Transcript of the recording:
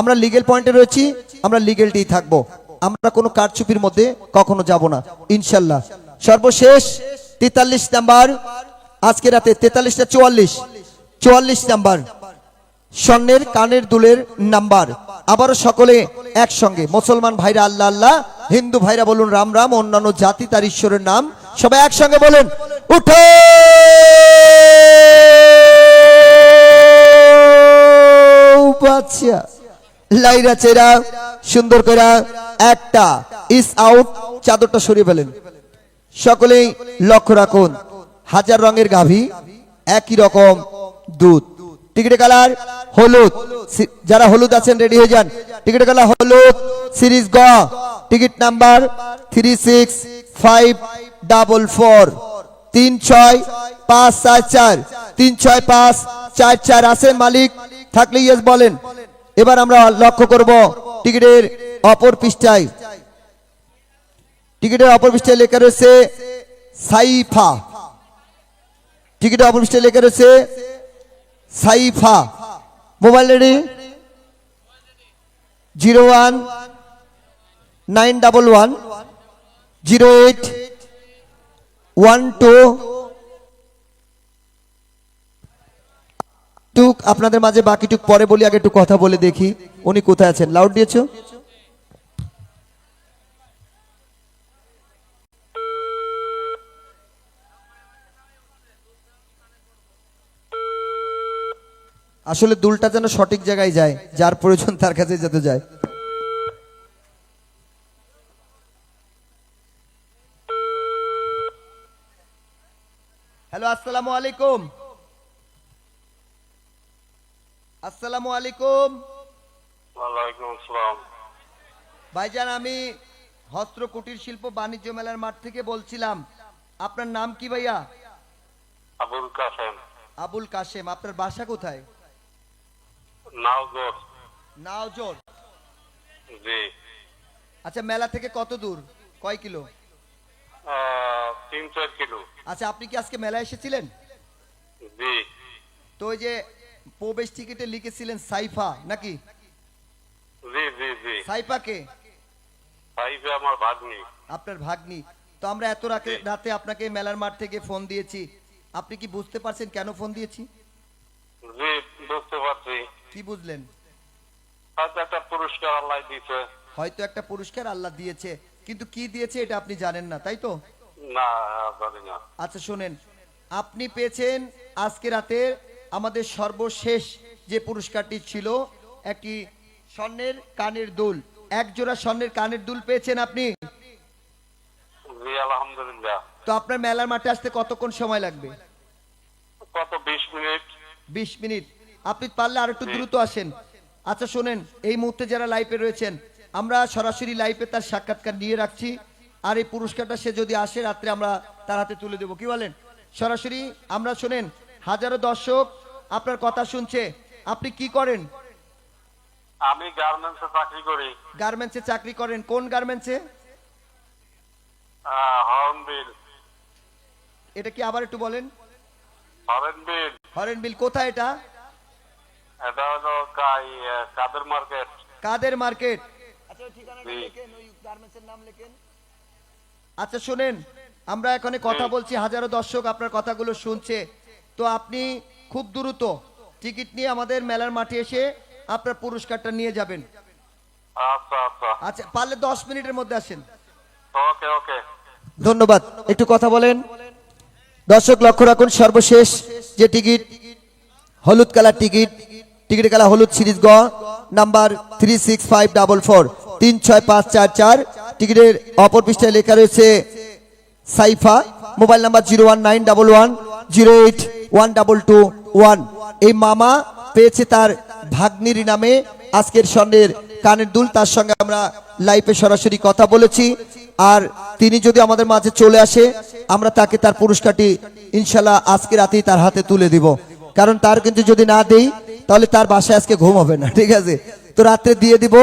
আমরা লিগেল পয়েন্টে রয়েছি, আমরা লিগেলটি থাকব। আমরা কোনো কারচুপির মধ্যে কখনো যাব না, ইনশাল্লাহ। সর্বশেষ তেতাল্লিশ নাম্বার, আজকে রাতে তেতাল্লিশটা চুয়াল্লিশ চুয়াল্লিশ নাম্বার, স্বর্ণের কানের দুলের নাম্বার। আবারও সকলে একসঙ্গে, মুসলমান ভাইরা আল্লাহ আল্লাহ, হিন্দু ভাইরা বলুন রাম রাম, অন্যান্য জাতি তার ঈশ্বরের নাম, সবাই একসঙ্গে বলুন, উঠো! বাচ্চা লাইরা চেরা, সুন্দর করে একটা ইস আউট, চাদরটা সরিয়ে ফেলেন। সকলেই লক্ষ্য রাখুন, হাজার রঙের গাভী, একই রকম দুধ। টিকিট কালার হলুদ। যারা হলুদ আছেন রেডি হয়ে যান। টিকিট কালার হলুদ সিরিজ গ। Ticket number three six five double four তিন ছয় পাঁচ চার চার। তিন ছয় পাঁচ চার চার। আছেন মালিক, থাকলে ইয়েস বলেন। এবার আমরা লক্ষ্য করব টিকিটের অপর পৃষ্ঠায়। টিকিটের অপর পৃষ্ঠায় লেখা রয়েছে সাইফা। টিকিটের অপর পৃষ্ঠায় লেখা রয়েছে Saifa. Mobile ready zero one nine double one zero eight one two আপনাদের মাঝে বাকিটুক পরে বলি, আগে একটু কথা বলে দেখি। উনি কোথায় আছেন? লাউড দিয়েছ? আসলে দুলটা যেন সঠিক জায়গায় যায়, যার প্রয়োজন তার কাছে যেতে যায়। হ্যালো, আসসালামু আলাইকুম। আসসালামু আলাইকুম। ওয়ালাইকুম আসসালাম। ভাইজান আমি হস্ত্র কুটির শিল্প বাণিজ্য মেলার মাঠ থেকে বলছিলাম। আপনার নাম কি ভাইয়া? আবুল কাসেম আবুল কাশেম আপনার বাসা কোথায়? নাওগর নাওজোর। জি। আচ্ছা মেলা থেকে কত দূর? কয় কিলো? তিন চার কিলো। আচ্ছা আপনি কি আজকে মেলা এসেছিলেন? জি। তো ওই যে প্রবেশ টিকিটে লিখেছিলেন সাইফা নাকি? জি জি জি। সাইফা কে? সাইফে আমার ভাগ্নি। আপনার ভাগ্নি। তো আমরা এত রাতে রাতে আপনাকে মেলার মাঠ থেকে ফোন দিয়েছি। আপনি কি বুঝতে পারছেন কেন ফোন দিয়েছি? জি বুঝতে পারছি। কি বুঝলেন? হয়তো একটা পুরস্কার আল্লাহ দিছে হয়তো একটা পুরস্কার আল্লাহ দিয়েছে। কিন্তু কি দিয়েছে এটা আপনি জানেন না তাই তো? না জানি না। আচ্ছা শোনেন। আপনি পেয়েছেন আজকে রাতে আমাদের সর্বশেষ যে পুরস্কারটি ছিল একটি স্বর্ণের কানের দুল। এক জোড়া স্বর্ণের কানের দুল পেয়েছেন আপনি? তো আপনার মেলার মাঠে আসতে কতক্ষণ সময় লাগবে? কত বিশ মিনিট? বিশ মিনিট। আপনি পারলে আর একটু দ্রুত আসেন। আচ্ছা শোনেন এই মুহূর্তে যারা লাইভে রয়েছেন আমরা সরাসরি লাইভে তার সাক্ষাৎকার নিয়ে রাখছি। আর এই পুরস্কারটা সে যদি আসে রাত্রে আমরা তার হাতে তুলে দেবো। কি বলেন? সরাসরি আমরা শোনেন হাজারো দর্শক আপনার কথা শুনছে। আপনি কি করেন? আমি গার্মেন্টসে চাকরি করি। গার্মেন্টসে চাকরি করেন। কোন গার্মেন্টসে হর্নবিল এটা কি আবার একটু বলেন? হরেনবিল হরেনবিল কোথায় এটা? এটা হলো কাদের মার্কেট কাদের মার্কেট জি। আচ্ছা শুনেন। আমরা এখানে কথা বলছি হাজারো দর্শক আপনার কথাগুলো শুনছে। তো আপনি খুব দ্রুত টিকিট নিয়ে আমাদের মেলার মাঠে এসে আপনার পুরস্কারটা নিয়ে যাবেন। আচ্ছা আচ্ছা। আচ্ছা পারলে দশ মিনিটের মধ্যে আসেন। ওকে ওকে। ধন্যবাদ। একটু কথা বলেন। দর্শক লক্ষ্য রাখুন সর্বশেষ যে টিকিট হলুদ কালার টিকিট টিকিট কালার হলুদ সিরিজ গ number three six five double four তিন ছয় পাঁচ চার চার। টিকিটের অপর পৃষ্ঠায় লেখা রয়েছে Saifa mobile number zero one nine double one zero eight one double two one এই মামা পেয়েছে তার ভাগ্নির নামে আজকের স্বর্ণের কানের দুল, তার সঙ্গে আমরা লাইফে সরাসরি কথা বলেছি। আর তিনি যদি আমাদের মাঝে চলে আসে, আমরা তাকে তার পুরস্কারটি ইনশাল্লাহ আজকে রাতেই তার হাতে তুলে দিব। কারণ তার কিন্তু যদি না দেই, তাহলে তার বাসায় আজকে ঘুম হবে না, ঠিক আছে? তো রাত্রে দিয়ে দিব।